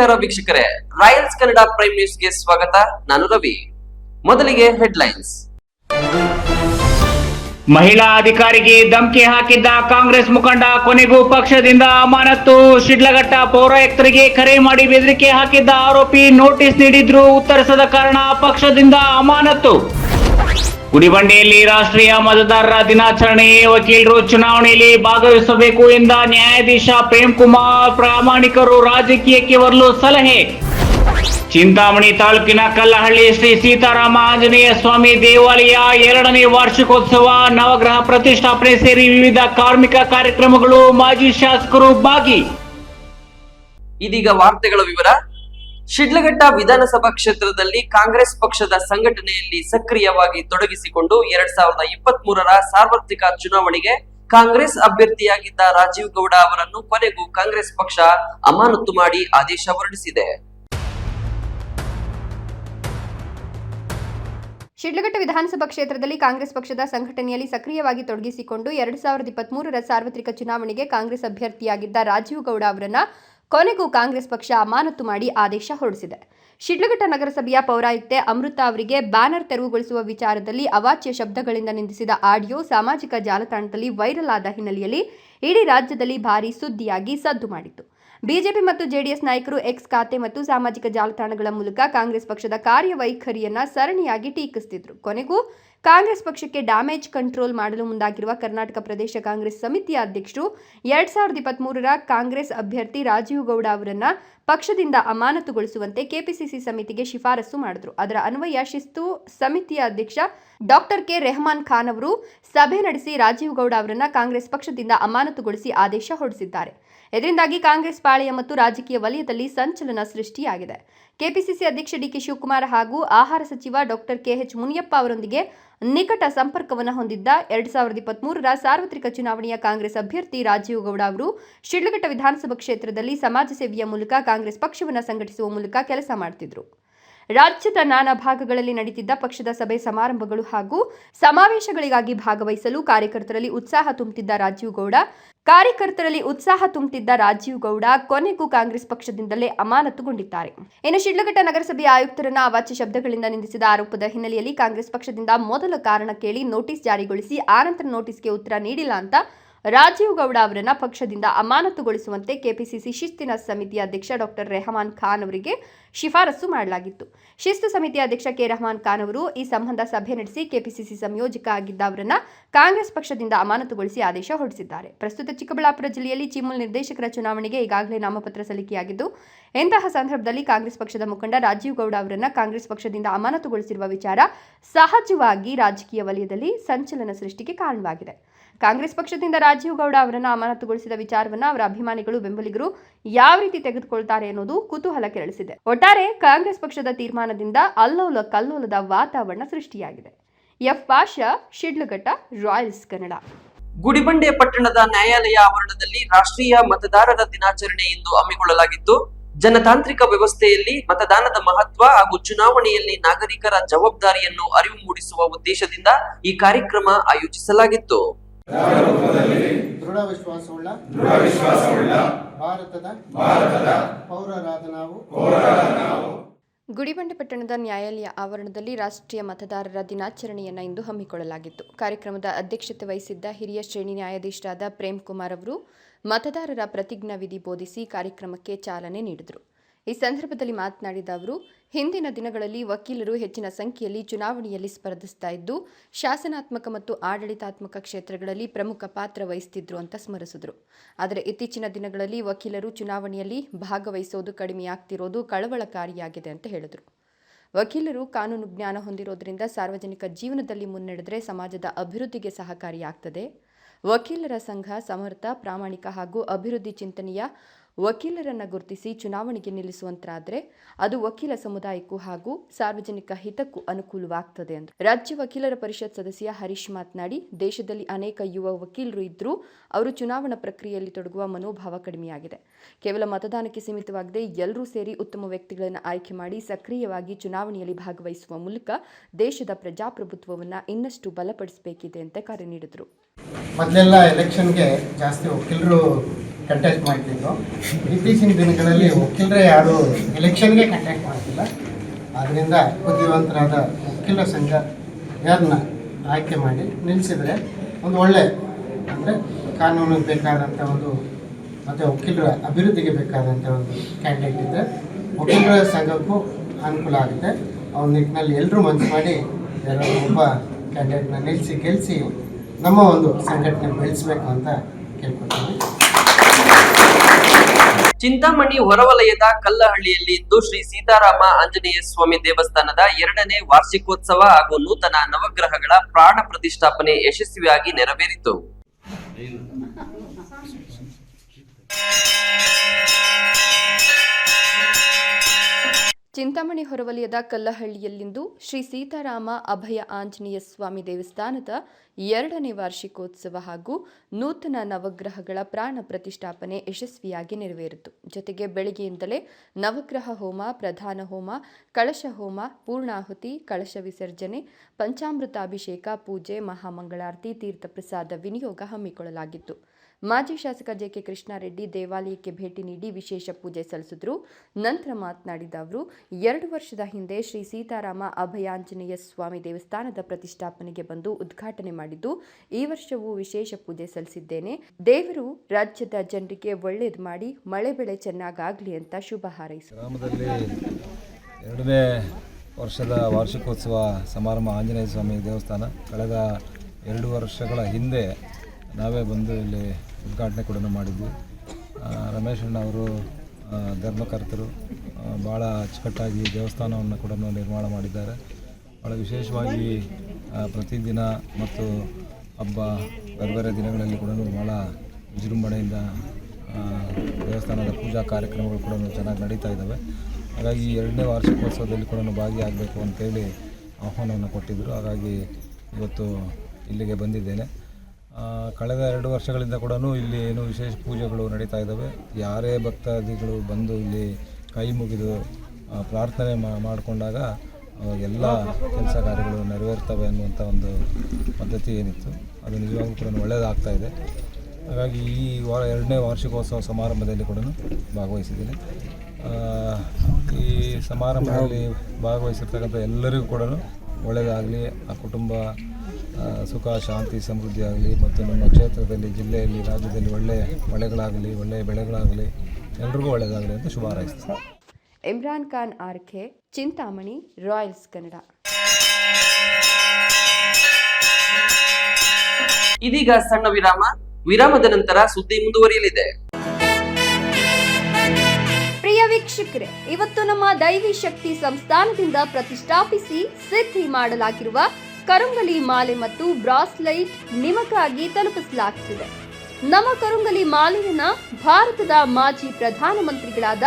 ನಮಸ್ಕಾರ ವೀಕ್ಷಕರೇ. Royals Kannada prime ನ್ಯೂಸ್ಗೆ ಸ್ವಾಗತ. ನಾನು ರವಿ. ಮೊದಲಿಗೆ ಹೆಡ್ಲೈನ್ಸ್ ಮಹಿಳಾ ಅಧಿಕಾರಿಗೆ ಧಮಕಿ ಹಾಕಿದ್ದ ಕಾಂಗ್ರೆಸ್ ಮುಖಂಡ ಕೊನೆಗೂ ಪಕ್ಷದಿಂದ ಅಮಾನತ್ತು. ಶಿಡ್ಲಘಟ್ಟ ಪೌರಾಯುಕ್ತರಿಗೆ ಕರೆ ಮಾಡಿ ಬೆದರಿಕೆ ಹಾಕಿದ್ದ ಆರೋಪಿ ನೋಟಿಸ್ ನೀಡಿದ್ರು ಉತ್ತರಿಸದ ಕಾರಣ ಪಕ್ಷದಿಂದ ಅಮಾನತ್ತು. ಗುಡಿಬಂಡೆಯಲ್ಲಿ ರಾಷ್ಟ್ರೀಯ ಮತದಾರರ ದಿನಾಚರಣೆ, ವಕೀಲರು ಚುನಾವಣೆಯಲ್ಲಿ ಭಾಗವಹಿಸಬೇಕು ಎಂದ ನ್ಯಾಯಾಧೀಶ ಪ್ರೇಮ್ ಕುಮಾರ್, ಪ್ರಾಮಾಣಿಕರು ರಾಜಕೀಯಕ್ಕೆ ಬರಲು ಸಲಹೆ. ಚಿಂತಾಮಣಿ ತಾಲೂಕಿನ ಕಲ್ಲಹಳ್ಳಿ ಶ್ರೀ ಸೀತಾರಾಮ ಆಂಜನೇಯ ಸ್ವಾಮಿ ದೇವಾಲಯ ಎರಡನೇ ವಾರ್ಷಿಕೋತ್ಸವ ನವಗ್ರಹ ಪ್ರತಿಷ್ಠಾಪನೆ ಸೇರಿ ವಿವಿಧ ಕಾರ್ಮಿಕ ಕಾರ್ಯಕ್ರಮಗಳು ಮಾಜಿ ಶಾಸಕರು ಭಾಗಿ. ಇದೀಗ ವಾರ್ತೆಗಳ ವಿವರ ಶಿಡ್ಲಘಟ್ಟ ವಿಧಾನಸಭಾ ಕ್ಷೇತ್ರದಲ್ಲಿ ಕಾಂಗ್ರೆಸ್ ಪಕ್ಷದ ಸಂಘಟನೆಯಲ್ಲಿ ಸಕ್ರಿಯವಾಗಿ ತೊಡಗಿಸಿಕೊಂಡು ಎರಡ್ ಸಾವಿರದ ಇಪ್ಪತ್ತ್ ಮೂರರ ಸಾರ್ವತ್ರಿಕ ಚುನಾವಣೆಗೆ ಕಾಂಗ್ರೆಸ್ ಅಭ್ಯರ್ಥಿಯಾಗಿದ್ದ ರಾಜೀವ್ ಗೌಡ ಅವರನ್ನು ಕೊನೆಗೂ ಕಾಂಗ್ರೆಸ್ ಪಕ್ಷ ಅಮಾನತು ಮಾಡಿ ಆದೇಶ ಹೊರಡಿಸಿದೆ. ಶಿಡ್ಲಘಟ್ಟ ವಿಧಾನಸಭಾ ಕ್ಷೇತ್ರದಲ್ಲಿ ಕಾಂಗ್ರೆಸ್ ಪಕ್ಷದ ಸಂಘಟನೆಯಲ್ಲಿ ಸಕ್ರಿಯವಾಗಿ ತೊಡಗಿಸಿಕೊಂಡು ಎರಡ್ ಸಾವಿರದ ಇಪ್ಪತ್ಮೂರರ ಸಾರ್ವತ್ರಿಕ ಚುನಾವಣೆಗೆ ಕಾಂಗ್ರೆಸ್ ಅಭ್ಯರ್ಥಿಯಾಗಿದ್ದ ರಾಜೀವ್ ಗೌಡ ಅವರನ್ನ ಕೊನೆಗೂ ಕಾಂಗ್ರೆಸ್ ಪಕ್ಷ ಅಮಾನತು ಮಾಡಿ ಆದೇಶ ಹೊರಡಿಸಿದೆ. ಶಿಡ್ಲಘಟ್ಟ ನಗರಸಭೆಯ ಪೌರಾಯುಕ್ತೆ ಅಮೃತ ಅವರಿಗೆ ಬ್ಯಾನರ್ ತೆರವುಗೊಳಿಸುವ ವಿಚಾರದಲ್ಲಿ ಅವಾಚ್ಯ ಶಬ್ದಗಳಿಂದ ನಿಂದಿಸಿದ ಆಡಿಯೋ ಸಾಮಾಜಿಕ ಜಾಲತಾಣದಲ್ಲಿ ವೈರಲ್ ಆದ ಹಿನ್ನೆಲೆಯಲ್ಲಿ ಇಡೀ ರಾಜ್ಯದಲ್ಲಿ ಭಾರೀ ಸುದ್ದಿಯಾಗಿ ಸದ್ದು ಮಾಡಿತ್ತು. ಬಿಜೆಪಿ ಮತ್ತು ಜೆಡಿಎಸ್ ನಾಯಕರು ಎಕ್ಸ್ ಖಾತೆ ಮತ್ತು ಸಾಮಾಜಿಕ ಜಾಲತಾಣಗಳ ಮೂಲಕ ಕಾಂಗ್ರೆಸ್ ಪಕ್ಷದ ಕಾರ್ಯವೈಖರಿಯನ್ನ ಸರಣಿಯಾಗಿ ಟೀಕಿಸುತ್ತಿದ್ದರು ಕೊನೆಗೂ ಕಾಂಗ್ರೆಸ್ ಪಕ್ಷಕ್ಕೆ ಡ್ಯಾಮೇಜ್ ಕಂಟ್ರೋಲ್ ಮಾಡಲು ಮುಂದಾಗಿರುವ ಕರ್ನಾಟಕ ಪ್ರದೇಶ ಕಾಂಗ್ರೆಸ್ ಸಮಿತಿಯ ಅಧ್ಯಕ್ಷರು ಎರಡ್ ಸಾವಿರದ ಇಪ್ಪತ್ಮೂರರ ಕಾಂಗ್ರೆಸ್ ಅಭ್ಯರ್ಥಿ ರಾಜೀವ್ ಗೌಡ ಅವರನ್ನ ಪಕ್ಷದಿಂದ ಅಮಾನತುಗೊಳಿಸುವಂತೆ ಕೆಪಿಸಿಸಿ ಸಮಿತಿಗೆ ಶಿಫಾರಸು ಮಾಡಿದ್ರು. ಅದರ ಅನ್ವಯ ಶಿಸ್ತು ಸಮಿತಿಯ ಅಧ್ಯಕ್ಷ ಡಾಕ್ಟರ್ ಕೆ ರೆಹಮಾನ್ ಖಾನ್ ಅವರು ಸಭೆ ನಡೆಸಿ ರಾಜೀವ್ ಗೌಡ ಅವರನ್ನ ಕಾಂಗ್ರೆಸ್ ಪಕ್ಷದಿಂದ ಅಮಾನತುಗೊಳಿಸಿ ಆದೇಶ ಹೊರಡಿಸಿದ್ದಾರೆ. ಇದರಿಂದಾಗಿ ಕಾಂಗ್ರೆಸ್ ಪಾಳೆಯ ಮತ್ತು ರಾಜಕೀಯ ವಲಯದಲ್ಲಿ ಸಂಚಲನ ಸೃಷ್ಟಿಯಾಗಿದೆ. ಕೆಪಿಸಿಸಿ ಅಧ್ಯಕ್ಷ ಡಿಕೆ ಶಿವಕುಮಾರ್ ಹಾಗೂ ಆಹಾರ ಸಚಿವ ಡಾಕ್ಟರ್ ಕೆಎಚ್ ಮುನಿಯಪ್ಪ ಅವರೊಂದಿಗೆ ನಿಕಟ ಸಂಪರ್ಕವನ್ನು ಹೊಂದಿದ್ದ ಎರಡ್ ಸಾವಿರದ ಇಪ್ಪತ್ಮೂರರ ಸಾರ್ವತ್ರಿಕ ಚುನಾವಣೆಯ ಕಾಂಗ್ರೆಸ್ ಅಭ್ಯರ್ಥಿ ರಾಜೀವ್ ಗೌಡ ಅವರು ಶಿಡ್ಲಘಟ್ಟ ವಿಧಾನಸಭಾ ಕ್ಷೇತ್ರದಲ್ಲಿ ಸಮಾಜ ಸೇವೆಯ ಮೂಲಕ ಕಾಂಗ್ರೆಸ್ ಪಕ್ಷವನ್ನು ಸಂಘಟಿಸುವ ಮೂಲಕ ಕೆಲಸ ಮಾಡ್ತಿದ್ರು. ರಾಜ್ಯದ ನಾನಾ ಭಾಗಗಳಲ್ಲಿ ನಡೀತಿದ್ದ ಪಕ್ಷದ ಸಭೆ ಸಮಾರಂಭಗಳು ಹಾಗೂ ಸಮಾವೇಶಗಳಿಗಾಗಿ ಭಾಗವಹಿಸಲು ಕಾರ್ಯಕರ್ತರಲ್ಲಿ ಉತ್ಸಾಹ ತುಂಬುತ್ತಿದ್ದ ರಾಜೀವ್ ಗೌಡ, ಕಾರ್ಯಕರ್ತರಲ್ಲಿ ಉತ್ಸಾಹ ತುಂಬುತ್ತಿದ್ದ ರಾಜೀವ್ ಗೌಡ ಕೊನೆಗೂ ಕಾಂಗ್ರೆಸ್ ಪಕ್ಷದಿಂದಲೇ ಅಮಾನತುಗೊಂಡಿದ್ದಾರೆ. ಇನ್ನು ಶಿಡ್ಲಘಟ್ಟ ನಗರಸಭೆಯ ಆಯುಕ್ತರನ್ನ ಅವಾಚ್ಯ ಶಬ್ದಗಳಿಂದ ನಿಂದಿಸಿದ ಆರೋಪದ ಹಿನ್ನೆಲೆಯಲ್ಲಿ ಕಾಂಗ್ರೆಸ್ ಪಕ್ಷದಿಂದ ಮೊದಲ ಕಾರಣ ಕೇಳಿ ನೋಟಿಸ್ ಜಾರಿಗೊಳಿಸಿ ಆನಂತರ ನೋಟಿಸ್ಗೆ ಉತ್ತರ ನೀಡಿಲ್ಲ ಅಂತ ರಾಜೀವ್ ಗೌಡ ಅವರನ್ನು ಪಕ್ಷದಿಂದ ಅಮಾನತುಗೊಳಿಸುವಂತೆ ಕೆಪಿಸಿಸಿ ಶಿಸ್ತಿನ ಸಮಿತಿ ಅಧ್ಯಕ್ಷ ಡಾಕ್ಟರ್ ರೆಹಮಾನ್ ಖಾನ್ ಅವರಿಗೆ ಶಿಫಾರಸು ಮಾಡಲಾಗಿತ್ತು. ಶಿಸ್ತು ಸಮಿತಿ ಅಧ್ಯಕ್ಷ ಕೆ. ರೆಹಮಾನ್ ಖಾನ್ ಅವರು ಈ ಸಂಬಂಧ ಸಭೆ ನಡೆಸಿ ಕೆಪಿಸಿಸಿ ಸಂಯೋಜಕ ಆಗಿದ್ದ ಅವರನ್ನ ಕಾಂಗ್ರೆಸ್ ಪಕ್ಷದಿಂದ ಅಮಾನತುಗೊಳಿಸಿ ಆದೇಶ ಹೊರಡಿಸಿದ್ದಾರೆ. ಪ್ರಸ್ತುತ ಚಿಕ್ಕಬಳ್ಳಾಪುರ ಜಿಲ್ಲೆಯಲ್ಲಿ ಚಿಮುಲ್ ನಿರ್ದೇಶಕರ ಚುನಾವಣೆಗೆ ಈಗಾಗಲೇ ನಾಮಪತ್ರ ಸಲ್ಲಿಕೆಯಾಗಿದ್ದು, ಇಂತಹ ಸಂದರ್ಭದಲ್ಲಿ ಕಾಂಗ್ರೆಸ್ ಪಕ್ಷದ ಮುಖಂಡ ರಾಜೀವ್ ಗೌಡ ಅವರನ್ನ ಕಾಂಗ್ರೆಸ್ ಪಕ್ಷದಿಂದ ಅಮಾನತುಗೊಳಿಸಿರುವ ವಿಚಾರ ಸಹಜವಾಗಿ ರಾಜಕೀಯ ವಲಯದಲ್ಲಿ ಸಂಚಲನ ಸೃಷ್ಟಿಗೆ ಕಾರಣವಾಗಿದೆ. ಕಾಂಗ್ರೆಸ್ ಪಕ್ಷದಿಂದ ರಾಜೀವ್ ಗೌಡ ಅವರನ್ನು ಅಮಾನತುಗೊಳಿಸಿದ ವಿಚಾರವನ್ನ ಅವರ ಅಭಿಮಾನಿಗಳು, ಬೆಂಬಲಿಗರು ಯಾವ ರೀತಿ ತೆಗೆದುಕೊಳ್ತಾರೆ ಅನ್ನೋದು ಕುತೂಹಲ ಕೆರಳಿಸಿದೆ. ಒಟ್ಟಾರೆ ಕಾಂಗ್ರೆಸ್ ಪಕ್ಷದ ತೀರ್ಮಾನದಿಂದ ಅಲ್ಲೋಲ ಕಲ್ಲೋಲದ ವಾತಾವರಣ ಸೃಷ್ಟಿಯಾಗಿದೆ. F Pasha, Shidlaghatta, royals Kannada. Gudibande ಪಟ್ಟಣದ ನ್ಯಾಯಾಲಯ ಆವರಣದಲ್ಲಿ ರಾಷ್ಟ್ರೀಯ ಮತದಾರರ ದಿನಾಚರಣೆ ಎಂದು ಹಮ್ಮಿಕೊಳ್ಳಲಾಗಿತ್ತು. ಜನತಾಂತ್ರಿಕ ವ್ಯವಸ್ಥೆಯಲ್ಲಿ ಮತದಾನದ ಮಹತ್ವ ಹಾಗೂ ಚುನಾವಣೆಯಲ್ಲಿ ನಾಗರಿಕರ ಜವಾಬ್ದಾರಿಯನ್ನು ಅರಿವು ಮೂಡಿಸುವ ಉದ್ದೇಶದಿಂದ ಈ ಕಾರ್ಯಕ್ರಮ ಆಯೋಜಿಸಲಾಗಿತ್ತು. ದೃಢ ವಿಶ್ವಾಸವುಳ್ಳ ಭಾರತದ ಭಾರತದ ಪೌರರಾದ ನಾವು. ಗುಡಿಬಂಡೆ ಪಟ್ಟಣದ ನ್ಯಾಯಾಲಯ ಆವರಣದಲ್ಲಿ ರಾಷ್ಟ್ರೀಯ ಮತದಾರರ ದಿನಾಚರಣೆಯನ್ನು ಇಂದು ಹಮ್ಮಿಕೊಳ್ಳಲಾಗಿತ್ತು. ಕಾರ್ಯಕ್ರಮದ ಅಧ್ಯಕ್ಷತೆ ವಹಿಸಿದ್ದ ಹಿರಿಯ ಶ್ರೇಣಿ ನ್ಯಾಯಾಧೀಶರಾದ ಪ್ರೇಮ್ ಕುಮಾರ್ ಅವರು ಮತದಾರರ ಪ್ರತಿಜ್ಞಾ ವಿಧಿ ಬೋಧಿಸಿ ಕಾರ್ಯಕ್ರಮಕ್ಕೆ ಚಾಲನೆ ನೀಡಿದರು. ಈ ಸಂದರ್ಭದಲ್ಲಿ ಮಾತನಾಡಿದ ಅವರು ಹಿಂದಿನ ದಿನಗಳಲ್ಲಿ ವಕೀಲರು ಹೆಚ್ಚಿನ ಸಂಖ್ಯೆಯಲ್ಲಿ ಚುನಾವಣೆಯಲ್ಲಿ ಸ್ಪರ್ಧಿಸ್ತಾ ಇದ್ದು, ಶಾಸನಾತ್ಮಕ ಮತ್ತು ಆಡಳಿತಾತ್ಮಕ ಕ್ಷೇತ್ರಗಳಲ್ಲಿ ಪ್ರಮುಖ ಪಾತ್ರ ವಹಿಸ್ತಿದ್ರು ಅಂತ ಸ್ಮರಿಸಿದ್ರು. ಆದರೆ ಇತ್ತೀಚಿನ ದಿನಗಳಲ್ಲಿ ವಕೀಲರು ಚುನಾವಣೆಯಲ್ಲಿ ಭಾಗವಹಿಸೋದು ಕಡಿಮೆಯಾಗ್ತಿರೋದು ಕಳವಳಕಾರಿಯಾಗಿದೆ ಅಂತ ಹೇಳಿದರು. ವಕೀಲರು ಕಾನೂನು ಜ್ಞಾನ ಹೊಂದಿರೋದ್ರಿಂದ ಸಾರ್ವಜನಿಕ ಜೀವನದಲ್ಲಿ ಮುನ್ನಡೆದರೆ ಸಮಾಜದ ಅಭಿವೃದ್ಧಿಗೆ ಸಹಕಾರಿಯಾಗ್ತದೆ. ವಕೀಲರ ಸಂಘ, ಸಮರ್ಥ, ಪ್ರಾಮಾಣಿಕ ಹಾಗೂ ಅಭಿವೃದ್ಧಿ ಚಿಂತನೆಯ ವಕೀಲರನ್ನು ಗುರುತಿಸಿ ಚುನಾವಣೆಗೆ ನಿಲ್ಲಿಸುವಂತಾದರೆ ಅದು ವಕೀಲ ಸಮುದಾಯಕ್ಕೂ ಹಾಗೂ ಸಾರ್ವಜನಿಕ ಹಿತಕ್ಕೂ ಅನುಕೂಲವಾಗ್ತದೆ ಎಂದು ರಾಜ್ಯ ವಕೀಲರ ಪರಿಷತ್ ಸದಸ್ಯ ಹರೀಶ್ ಮಾತನಾಡಿ, ದೇಶದಲ್ಲಿ ಅನೇಕ ಯುವ ವಕೀಲರು ಇದ್ದರೂ ಅವರು ಚುನಾವಣಾ ಪ್ರಕ್ರಿಯೆಯಲ್ಲಿ ತೊಡಗುವ ಮನೋಭಾವ ಕಡಿಮೆಯಾಗಿದೆ. ಕೇವಲ ಮತದಾನಕ್ಕೆ ಸೀಮಿತವಾಗದೆ ಎಲ್ಲರೂ ಸೇರಿ ಉತ್ತಮ ವ್ಯಕ್ತಿಗಳನ್ನು ಆಯ್ಕೆ ಮಾಡಿ ಸಕ್ರಿಯವಾಗಿ ಚುನಾವಣೆಯಲ್ಲಿ ಭಾಗವಹಿಸುವ ಮೂಲಕ ದೇಶದ ಪ್ರಜಾಪ್ರಭುತ್ವವನ್ನು ಇನ್ನಷ್ಟು ಬಲಪಡಿಸಬೇಕಿದೆ ಅಂತ ಕರೆ ನೀಡಿದರು. ಮೊದಲೆಲ್ಲ ಎಲೆಕ್ಷನ್ಗೆ ಜಾಸ್ತಿ ವಕೀಲರು ಕಂಟೆಸ್ಟ್ ಮಾಡ್ತಿದ್ರು. ಇತ್ತೀಚಿನ ದಿನಗಳಲ್ಲಿ ವಕೀಲರೇ ಯಾರು ಎಲೆಕ್ಷನ್ಗೆ ಕಂಟೆಸ್ಟ್ ಮಾಡ್ತಿಲ್ಲ. ಆದ್ದರಿಂದ ಬುದ್ಧಿವಂತರಾದ ವಕೀಲರ ಸಂಘ ಯಾರನ್ನ ಆಯ್ಕೆ ಮಾಡಿ ನಿಲ್ಲಿಸಿದರೆ ಒಂದು ಒಳ್ಳೆ, ಅಂದರೆ ಕಾನೂನಿಗೆ ಬೇಕಾದಂಥ ಒಂದು, ಮತ್ತು ವಕೀಲರ ಅಭಿವೃದ್ಧಿಗೆ ಬೇಕಾದಂಥ ಒಂದು ಕ್ಯಾಂಡಿಡೇಟ್ ಇದ್ದರೆ ವಕೀಲರ ಸಂಘಕ್ಕೂ ಅನುಕೂಲ ಆಗುತ್ತೆ. ಒಂದು ನಿಟ್ಟಿನಲ್ಲಿ ಎಲ್ಲರೂ ಮನಸ್ಸು ಮಾಡಿ ಯಾರೋ ಒಬ್ಬ ಕ್ಯಾಂಡಿಡೇಟ್ನ ನಿಲ್ಲಿಸಿ ಗೆಲ್ಲಿಸಿ ನಮ್ಮ ಒಂದು ಸಂಘಟನೆ ಬೆಳೆಸಬೇಕು ಅಂತ ಕೇಳ್ಕೊಳ್ತೀನಿ. ಚಿಂತಾಮಣಿ ಹೊರವಲಯದ ಕಲ್ಲಹಳ್ಳಿಯಲ್ಲಿ ಇಂದು ಶ್ರೀ ಸೀತಾರಾಮ ಆಂಜನೇಯ ಸ್ವಾಮಿ ದೇವಸ್ಥಾನದ ಎರಡನೇ ವಾರ್ಷಿಕೋತ್ಸವ ಹಾಗೂ ನೂತನ ನವಗ್ರಹಗಳ ಪ್ರಾಣ ಪ್ರತಿಷ್ಠಾಪನೆ ಯಶಸ್ವಿಯಾಗಿ ನೆರವೇರಿತು. ಚಿಂತಾಮಣಿ ಹೊರವಲಯದ ಕಲ್ಲಹಳ್ಳಿಯಲ್ಲಿಂದು ಶ್ರೀ ಸೀತಾರಾಮ ಅಭಯ ಆಂಜನೇಯ ಸ್ವಾಮಿ ದೇವಸ್ಥಾನದ ಎರಡನೇ ವಾರ್ಷಿಕೋತ್ಸವ ಹಾಗೂ ನೂತನ ನವಗ್ರಹಗಳ ಪ್ರಾಣ ಪ್ರತಿಷ್ಠಾಪನೆ ಯಶಸ್ವಿಯಾಗಿ ನೆರವೇರಿತು. ಜೊತೆಗೆ ಬೆಳಗ್ಗೆಯಿಂದಲೇ ನವಗ್ರಹ ಹೋಮ, ಪ್ರಧಾನ ಹೋಮ, ಕಳಶ ಹೋಮ, ಪೂರ್ಣಾಹುತಿ, ಕಳಶ ವಿಸರ್ಜನೆ, ಪಂಚಾಮೃತಾಭಿಷೇಕ, ಪೂಜೆ, ಮಹಾಮಂಗಳಾರತಿ ತೀರ್ಥಪ್ರಸಾದ ವಿನಿಯೋಗ ಹಮ್ಮಿಕೊಳ್ಳಲಾಗಿತ್ತು. ಮಾಜಿ ಶಾಸಕ ಜೆಕೆ ಕೃಷ್ಣಾರೆಡ್ಡಿ ದೇವಾಲಯಕ್ಕೆ ಭೇಟಿ ನೀಡಿ ವಿಶೇಷ ಪೂಜೆ ಸಲ್ಲಿಸಿದ್ರು. ನಂತರ ಮಾತನಾಡಿದ ಅವರು, ಎರಡು ವರ್ಷದ ಹಿಂದೆ ಶ್ರೀ ಸೀತಾರಾಮ ಅಭಯಾಂಜನೇಯ ಸ್ವಾಮಿ ದೇವಸ್ಥಾನದ ಪ್ರತಿಷ್ಠಾಪನೆಗೆ ಬಂದು ಉದ್ಘಾಟನೆ ಮಾಡಿದ್ದು, ಈ ವರ್ಷವೂ ವಿಶೇಷ ಪೂಜೆ ಸಲ್ಲಿಸಿದ್ದೇನೆ. ದೇವರು ರಾಜ್ಯದ ಜನರಿಗೆ ಒಳ್ಳೇದು ಮಾಡಿ, ಮಳೆ ಬೆಳೆ ಚೆನ್ನಾಗಾಗಲಿ ಅಂತ ಶುಭ ಹಾರೈಸಿದರು. ಎರಡನೇ ವರ್ಷದ ವಾರ್ಷಿಕೋತ್ಸವ ಸಮಾರಂಭ ಆಂಜನೇಯ ಸ್ವಾಮಿ ದೇವಸ್ಥಾನ. ಕಳೆದ ಎರಡು ವರ್ಷಗಳ ಹಿಂದೆ ನಾವೇ ಬಂದು ಇಲ್ಲಿ ಉದ್ಘಾಟನೆ ಕೂಡ ಮಾಡಿದ್ವಿ. ರಮೇಶ್ ಅಣ್ಣ ಅವರು ಧರ್ಮಕರ್ತರು ಭಾಳ ಅಚ್ಚುಕಟ್ಟಾಗಿ ದೇವಸ್ಥಾನವನ್ನು ಕೂಡ ನಿರ್ಮಾಣ ಮಾಡಿದ್ದಾರೆ. ಭಾಳ ವಿಶೇಷವಾಗಿ ಪ್ರತಿದಿನ ಮತ್ತು ಹಬ್ಬ ಬೇರೆ ಬೇರೆ ದಿನಗಳಲ್ಲಿ ಕೂಡ ಭಾಳ ವಿಜೃಂಭಣೆಯಿಂದ ದೇವಸ್ಥಾನದ ಪೂಜಾ ಕಾರ್ಯಕ್ರಮಗಳು ಕೂಡ ಚೆನ್ನಾಗಿ ನಡೀತಾ ಇದ್ದಾವೆ. ಹಾಗಾಗಿ ಎರಡನೇ ವಾರ್ಷಿಕೋತ್ಸವದಲ್ಲಿ ಕೂಡ ಭಾಗಿಯಾಗಬೇಕು ಅಂತೇಳಿ ಆಹ್ವಾನವನ್ನು ಕೊಟ್ಟಿದ್ದರು ಹಾಗಾಗಿ ಇವತ್ತು ಇಲ್ಲಿಗೆ ಬಂದಿದ್ದೇನೆ. ಕಳೆದ ಎರಡು ವರ್ಷಗಳಿಂದ ಕೂಡ ಇಲ್ಲಿ ಏನು ವಿಶೇಷ ಪೂಜೆಗಳು ನಡೀತಾ ಇದ್ದಾವೆ. ಯಾರೇ ಭಕ್ತಾದಿಗಳು ಬಂದು ಇಲ್ಲಿ ಕೈ ಮುಗಿದು ಪ್ರಾರ್ಥನೆ ಮಾಡಿಕೊಂಡಾಗ ಎಲ್ಲ ಕೆಲಸ ಕಾರ್ಯಗಳು ನೆರವೇರ್ತವೆ ಅನ್ನುವಂಥ ಒಂದು ಪದ್ಧತಿ ಏನಿತ್ತು. ಅದು ನಿಜವಾಗೂ ಕೂಡ ಒಳ್ಳೆಯದಾಗ್ತಾ ಇದೆ. ಹಾಗಾಗಿ ಈ ವಾರ ಎರಡನೇ ವಾರ್ಷಿಕೋತ್ಸವ ಸಮಾರಂಭದಲ್ಲಿ ಕೂಡ ಭಾಗವಹಿಸಿದ್ದೀನಿ. ಈ ಸಮಾರಂಭದಲ್ಲಿ ಭಾಗವಹಿಸಿರ್ತಕ್ಕಂಥ ಎಲ್ಲರಿಗೂ ಕೂಡ ಒಳ್ಳೆಯದಾಗಲಿ ಆ ಕುಟುಂಬ ಸುಖ ಶಾಂತಿ ಸಮೃದ್ಧಿ ಆಗಲಿ ಮತ್ತು ನಮ್ಮ ಕ್ಷೇತ್ರದಲ್ಲಿ ಜಿಲ್ಲೆಯಲ್ಲಿ ರಾಜ್ಯದಲ್ಲಿ ಒಳ್ಳೆಯ ಮಳೆಗಳಾಗಲಿ ಒಳ್ಳೆಯ ಬೆಳೆಗಳಾಗಲಿ ಎಲ್ರಿಗೂ ಒಳ್ಳೆಯದಾಗಲಿ ಅಂತ ಶುಭ ಹಾರೈಸ್ತೀನಿ. ಇಮ್ರಾನ್ ಖಾನ್ ಆರ್ಖೆ ಚಿಂತಾಮಣಿ ರಾಯಲ್ಸ್ ಕನ್ನಡ. ಇದೀಗ ಸಣ್ಣ ವಿರಾಮ. ವಿರಾಮದ ನಂತರ ಸುದ್ದಿ ಮುಂದುವರಿಯಲಿದೆ. ಪ್ರಿಯ ವೀಕ್ಷಕರೇ ಇವತ್ತು ನಮ್ಮ ದೈವಿ ಶಕ್ತಿ ಸಂಸ್ಥಾನದಿಂದ ಪ್ರತಿಷ್ಠಾಪಿಸಿ ಸಿದ್ಧಿ ಮಾಡಲಾಗಿರುವ ಕರುಂಗಲಿ ಮಾಲೆ ಮತ್ತು ಬ್ರಾಸ್ಲೈಟ್ ನಿಮಗಾಗಿ ತಲುಪಿಸಲಾಗುತ್ತಿದೆ. ನಮ್ಮ ಕರುಂಗಲಿ ಮಾಲೆಯನ್ನ ಭಾರತದ ಮಾಜಿ ಪ್ರಧಾನಮಂತ್ರಿಗಳಾದ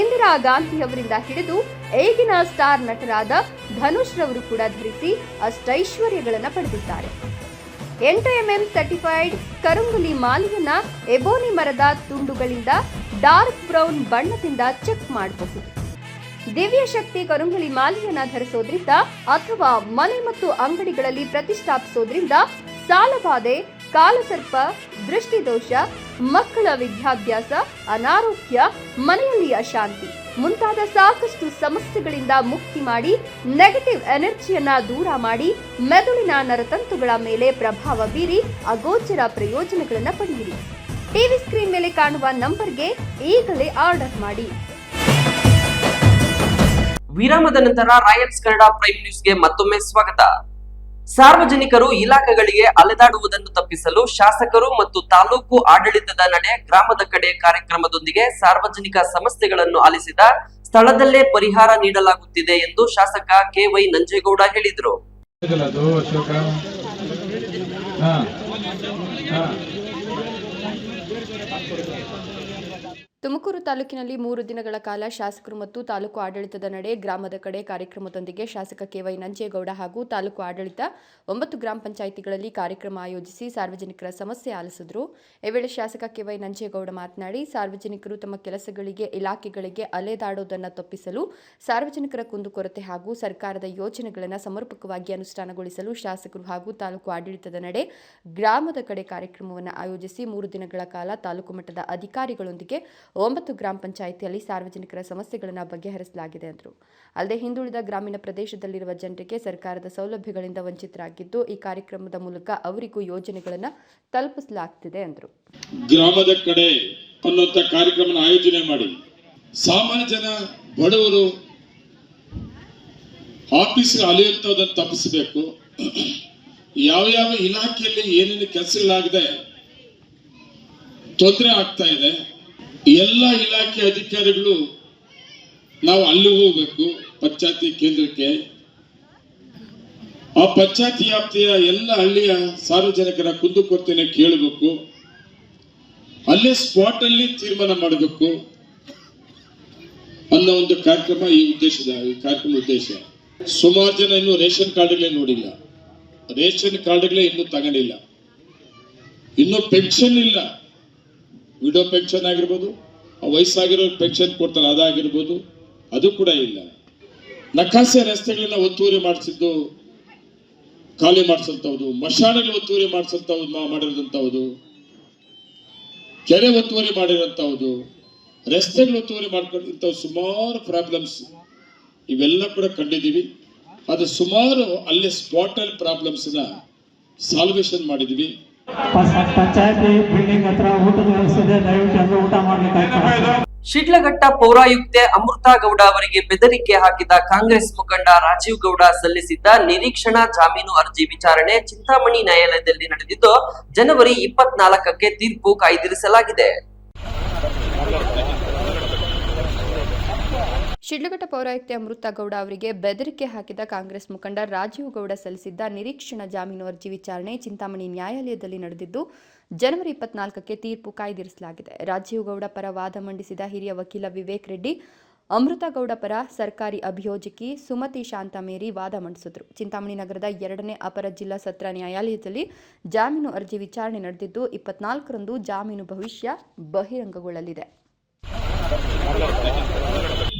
ಇಂದಿರಾ ಗಾಂಧಿ ಅವರಿಂದ ಹಿಡಿದು ಈಗಿನ ಸ್ಟಾರ್ ನಟರಾದ ಧನುಷ್ ರವರು ಕೂಡ ಧರಿಸಿ ಅಷ್ಟೈಶ್ವರ್ಯಗಳನ್ನು ಪಡೆದಿದ್ದಾರೆ. ಎಂಟು ಎಂಎಂ ಸರ್ಟಿಫೈಡ್ ಕರುಂಗುಲಿ ಮಾಲೆಯನ್ನ ಎಬೋನಿ ಮರದ ತುಂಡುಗಳಿಂದ ಡಾರ್ಕ್ ಬ್ರೌನ್ ಬಣ್ಣದಿಂದ ಚೆಕ್ ಮಾಡಬಹುದು. ದಿವ್ಯ ಶಕ್ತಿ ಕರುಂಗಲಿ ಮಾಲೆಯನ್ನ ಧರಿಸೋದ್ರಿಂದ ಅಥವಾ ಮನೆ ಮತ್ತು ಅಂಗಡಿಗಳಲ್ಲಿ ಪ್ರತಿಷ್ಠಾಪಿಸೋದ್ರಿಂದ ಸಾಲಬಾಧೆ, ಕಾಲಸರ್ಪ, ದೃಷ್ಟಿದೋಷ, ಮಕ್ಕಳ ವಿದ್ಯಾಭ್ಯಾಸ, ಅನಾರೋಗ್ಯ, ಮನೆಯಲ್ಲಿ ಅಶಾಂತಿ ಮುಂತಾದ ಸಾಕಷ್ಟು ಸಮಸ್ಯೆಗಳಿಂದ ಮುಕ್ತಿ ಮಾಡಿ ನೆಗೆಟಿವ್ ಎನರ್ಜಿಯನ್ನ ದೂರ ಮಾಡಿ, ಮೆದುಳಿನ ನರತಂತುಗಳ ಮೇಲೆ ಪ್ರಭಾವ ಬೀರಿ, ಅಗೋಚರ ಪ್ರಯೋಜನಗಳನ್ನು ಪಡೆಯಿರಿ. ಟಿವಿ ಸ್ಕ್ರೀನ್ ಮೇಲೆ ಕಾಣುವ ನಂಬರ್ಗೆ ಈಗಲೇ ಆರ್ಡರ್ ಮಾಡಿ. ವಿರಾಮದ ನಂತರ ರಾಯಲ್ಸ್ ಕನ್ನಡ ಪ್ರೈಮ್ ನ್ಯೂಸ್ಗೆ ಮತ್ತೊಮ್ಮೆ ಸ್ವಾಗತ. ಸಾರ್ವಜನಿಕರು ಇಲಾಖೆಗಳಿಗೆ ಅಲೆದಾಡುವುದನ್ನು ತಪ್ಪಿಸಲು ಶಾಸಕರು ಮತ್ತು ತಾಲೂಕು ಆಡಳಿತದ ನಡೆ ಗ್ರಾಮದ ಕಡೆ ಕಾರ್ಯಕ್ರಮದೊಂದಿಗೆ ಸಾರ್ವಜನಿಕ ಸಮಸ್ಯೆಗಳನ್ನು ಆಲಿಸಿದ ಸ್ಥಳದಲ್ಲೇ ಪರಿಹಾರ ನೀಡಲಾಗುತ್ತಿದೆ ಎಂದು ಶಾಸಕ ಕೆವೈ ನಂಜೇಗೌಡ ಹೇಳಿದರು. ತುಮಕೂರು ತಾಲೂಕಿನಲ್ಲಿ ಮೂರು ದಿನಗಳ ಕಾಲ ಶಾಸಕರು ಮತ್ತು ತಾಲೂಕು ಆಡಳಿತದ ನಡೆ ಗ್ರಾಮದ ಕಡೆ ಕಾರ್ಯಕ್ರಮದೊಂದಿಗೆ ಶಾಸಕ ಕೆವೈ ನಂಜೇಗೌಡ ಹಾಗೂ ತಾಲೂಕು ಆಡಳಿತ ಒಂಬತ್ತು ಗ್ರಾಮ ಪಂಚಾಯಿತಿಗಳಲ್ಲಿ ಕಾರ್ಯಕ್ರಮ ಆಯೋಜಿಸಿ ಸಾರ್ವಜನಿಕರ ಸಮಸ್ಯೆ ಆಲಿಸಿದರು. ಈ ವೇಳೆ ಶಾಸಕ ಕೆವೈ ನಂಜೇಗೌಡ ಮಾತನಾಡಿ, ಸಾರ್ವಜನಿಕರು ತಮ್ಮ ಕೆಲಸಗಳಿಗೆ, ಇಲಾಖೆಗಳಿಗೆ ಅಲೆದಾಡೋದನ್ನು ತಪ್ಪಿಸಲು, ಸಾರ್ವಜನಿಕರ ಕುಂದುಕೊರತೆ ಹಾಗೂ ಸರ್ಕಾರದ ಯೋಜನೆಗಳನ್ನು ಸಮರ್ಪಕವಾಗಿ ಅನುಷ್ಠಾನಗೊಳಿಸಲು ಶಾಸಕರು ಹಾಗೂ ತಾಲೂಕು ಆಡಳಿತದ ನಡೆ ಗ್ರಾಮದ ಕಡೆ ಕಾರ್ಯಕ್ರಮವನ್ನು ಆಯೋಜಿಸಿ ಮೂರು ದಿನಗಳ ಕಾಲ ತಾಲೂಕು ಮಟ್ಟದ ಅಧಿಕಾರಿಗಳೊಂದಿಗೆ ಒಂಬತ್ತು ಗ್ರಾಮ ಪಂಚಾಯಿತಿಯಲ್ಲಿ ಸಾರ್ವಜನಿಕರ ಸಮಸ್ಯೆಗಳನ್ನು ಬಗೆಹರಿಸಲಾಗಿದೆ ಎಂದರು ಅಲ್ಲದೆ ಹಿಂದುಳಿದ ಗ್ರಾಮೀಣ ಪ್ರದೇಶದಲ್ಲಿರುವ ಜನರಿಗೆ ಸರ್ಕಾರದ ಸೌಲಭ್ಯಗಳಿಂದ ವಂಚಿತರಾಗಿದ್ದು, ಈ ಕಾರ್ಯಕ್ರಮದ ಮೂಲಕ ಅವರಿಗೂ ಯೋಜನೆಗಳನ್ನು ತಲುಪಿಸಲಾಗ್ತಿದೆ ಎಂದರು ಗ್ರಾಮದ ಕಡೆ ಅನ್ನುವಂಥ ಕಾರ್ಯಕ್ರಮ ಆಯೋಜನೆ ಮಾಡಿ, ಸಾಮಾನ್ಯ ಜನ, ಬಡವರು, ಆಫೀಸ್ಗೆ ಅಲೆಯುವಂಥದ್ದನ್ನು ತಪ್ಪಿಸಬೇಕು. ಯಾವ ಯಾವ ಇಲಾಖೆಯಲ್ಲಿ ಏನೇನು ಕೆಲಸಗಳಾಗದೆ, ತೊಂದರೆ ಆಗ್ತಾ ಇದೆ ಎಲ್ಲ ಇಲಾಖೆ ಅಧಿಕಾರಿಗಳು ನಾವು ಅಲ್ಲಿ ಹೋಗ್ಬೇಕು, ಪಂಚಾಯತಿ ಕೇಂದ್ರಕ್ಕೆ. ಆ ಪಂಚಾಯತಿ ವ್ಯಾಪ್ತಿಯ ಎಲ್ಲ ಹಳ್ಳಿಯ ಸಾರ್ವಜನಿಕರ ಕುಂದುಕೊರತೆನ ಕೇಳಬೇಕು. ಅಲ್ಲೇ ಸ್ಪಾಟ್ ಅಲ್ಲಿ ತೀರ್ಮಾನ ಮಾಡಬೇಕು ಅನ್ನೋ ಒಂದು ಕಾರ್ಯಕ್ರಮ ಈ ಉದ್ದೇಶದ, ಈ ಕಾರ್ಯಕ್ರಮ ಉದ್ದೇಶ. ಸುಮಾರು ಜನ ಇನ್ನು ರೇಷನ್ ಕಾರ್ಡ್ಗಳೇ ನೋಡಿಲ್ಲ. ರೇಷನ್ ಕಾರ್ಡ್ಗಳೇ ಇನ್ನೂ ತಗೊಂಡಿಲ್ಲ. ಇನ್ನು ಪೆನ್ಷನ್ ಇಲ್ಲ. ವಿಡೋ ಪೆನ್ಷನ್ ಆಗಿರ್ಬೋದು ವಯಸ್ಸಾಗಿರೋ ಪೆನ್ಷನ್ ಕೊಡ್ತಾರೆ, ಅದಾಗಿರ್ಬೋದು, ಅದು ಕೂಡ ಇಲ್ಲ. ನಕಾಸೆ ರಸ್ತೆಗಳನ್ನ ಒತ್ತುವರಿ ಮಾಡಿಸಿದ್ದು, ಖಾಲಿ ಮಾಡಿಸಂತವ್ದು ಮಶಾಣಗಳು ಒತ್ತುವರಿ ಮಾಡಿಸಂತವ್ದು ಮಾಡಿರೋದಂಥವ್ದು, ಕೆರೆ ಒತ್ತುವರಿ ಮಾಡಿರೋಂಥವ್ದು, ರಸ್ತೆಗಳು ಒತ್ತುವರಿ ಮಾಡ್ಕೊಂಡಿಂಥ ಸುಮಾರು ಪ್ರಾಬ್ಲಮ್ಸ್ ಇವೆಲ್ಲ ಕೂಡ ಕಂಡಿದ್ದೀವಿ. ಅದು ಸುಮಾರು ಅಲ್ಲೇ ಸ್ಪಾಟಲ್ ಪ್ರಾಬ್ಲಮ್ಸ್ನ ಸಾಲ್ವೇಷನ್ ಮಾಡಿದ್ವಿ ಶಿಡ್ಲಘಟ್ಟ ಪೌರಾಯುಕ್ತೆ ಅಮೃತಾ ಗೌಡ ಅವರಿಗೆ ಬೆದರಿಕೆ ಹಾಕಿದ ಕಾಂಗ್ರೆಸ್ ಮುಖಂಡ ರಾಜೀವ್ ಗೌಡ ಸಲ್ಲಿಸಿದ್ದ ನಿರೀಕ್ಷಣಾ ಜಾಮೀನು ಅರ್ಜಿ ವಿಚಾರಣೆ ಚಿಂತಾಮಣಿ ನ್ಯಾಯಾಲಯದಲ್ಲಿ ನಡೆದಿದ್ದು, ಜನವರಿ ಇಪ್ಪತ್ನಾಲ್ಕಕ್ಕೆ ತೀರ್ಪು ಕಾಯ್ದಿರಿಸಲಾಗಿದೆ. ಶಿಡ್ಲಘಟ್ಟ ಪೌರಾಯುಕ್ತೆ ಅಮೃತ ಗೌಡ ಅವರಿಗೆ ಬೆದರಿಕೆ ಹಾಕಿದ ಕಾಂಗ್ರೆಸ್ ಮುಖಂಡ ರಾಜೀವ್ ಗೌಡ ಸಲ್ಲಿಸಿದ್ದ ನಿರೀಕ್ಷಣಾ ಜಾಮೀನು ಅರ್ಜಿ ವಿಚಾರಣೆ ಚಿಂತಾಮಣಿ ನ್ಯಾಯಾಲಯದಲ್ಲಿ ನಡೆದಿದ್ದು, ಜನವರಿ ಇಪ್ಪತ್ನಾಲ್ಕಕ್ಕೆ ತೀರ್ಪು ಕಾಯ್ದಿರಿಸಲಾಗಿದೆ. ರಾಜೀವ್ ಗೌಡ ಪರ ವಾದ ಮಂಡಿಸಿದ ಹಿರಿಯ ವಕೀಲ ವಿವೇಕ್ ರೆಡ್ಡಿ, ಅಮೃತ ಗೌಡ ಪರ ಸರ್ಕಾರಿ ಅಭಿಯೋಜಕಿ ಸುಮತಿ ಶಾಂತಮೇರಿ ವಾದ ಮಂಡಿಸಿದರು. ಚಿಂತಾಮಣಿ ನಗರದ ಎರಡನೇ ಅಪರ ಜಿಲ್ಲಾ ಸತ್ರ ನ್ಯಾಯಾಲಯದಲ್ಲಿ ಜಾಮೀನು ಅರ್ಜಿ ವಿಚಾರಣೆ ನಡೆದಿದ್ದು, ಇಪ್ಪತ್ನಾಲ್ಕರಂದು ಜಾಮೀನು ಭವಿಷ್ಯ ಬಹಿರಂಗಗೊಳ್ಳಲಿದೆ.